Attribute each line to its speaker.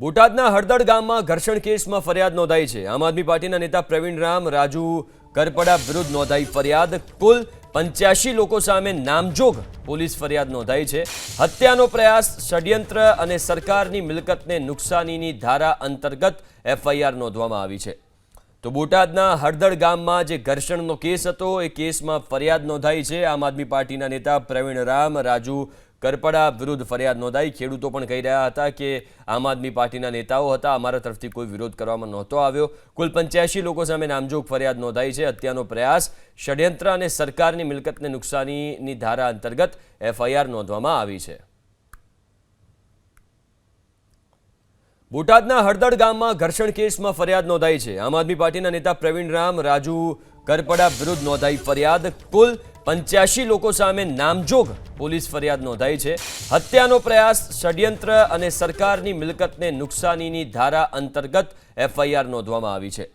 Speaker 1: બોટાદના હળદડ ગામમાં ઘર્ષણ કેસમાં ફરિયાદ નોંધાઈ છે. આમ આદમી પાર્ટીના નેતા પ્રવીણ રામ, રાજુ કરપડા વિરુદ્ધ નોંધાઈ ફરિયાદ. કુલ પંચ્યાસી લોકો સામે નામજોગ પોલીસ ફરિયાદ નોંધાઈ છે. હત્યાનો પ્રયાસ, ષડયંત્ર અને સરકારની મિલકતને નુકસાનીની ધારા અંતર્ગત એફઆઈઆર નોંધવામાં આવી છે. તો બોટાદના હળદડ ગામમાં જે ઘર્ષણનો કેસ હતો, એ કેસમાં ફરિયાદ નોંધાઈ છે. આમ આદમી પાર્ટીના નેતા પ્રવીણ રામ, રાજુ કરપડા વિરુદ્ધ ફરિયાદ નોંધાઈ. ખેડૂતો પણ કહી રહ્યા હતા કે આમ આદમી પાર્ટીના નેતાઓ હતા. અમારા તરફથી કોઈ વિરોધ કરવામાં નહોતો આવ્યો. કુલ પંચ્યાસી લોકો સામે નામજોગ ફરિયાદ નોંધાઈ છે. હત્યાનો પ્રયાસ ષડયંત્ર અને સરકારની મિલકતને નુકસાનીની ધારા અંતર્ગત એફઆઈઆર નોંધવામાં આવી છે. બોટાદના હળદડ ગામમાં ઘર્ષણ કેસમાં ફરિયાદ નોંધાઈ છે. આમ આદમી પાર્ટીના નેતા પ્રવીણ રામ, રાજુ કરપડા વિરુદ્ધ નોંધાઈ ફરિયાદ. કુલ પંચ્યાસી લોકો સામે નામજોગ પોલીસ ફરિયાદ નોંધાઈ છે. હત્યાનો પ્રયાસ, ષડયંત્ર અને સરકારની મિલકતને નુકસાનીની ધારા અંતર્ગત એફઆઈઆર નોંધવામાં આવી છે.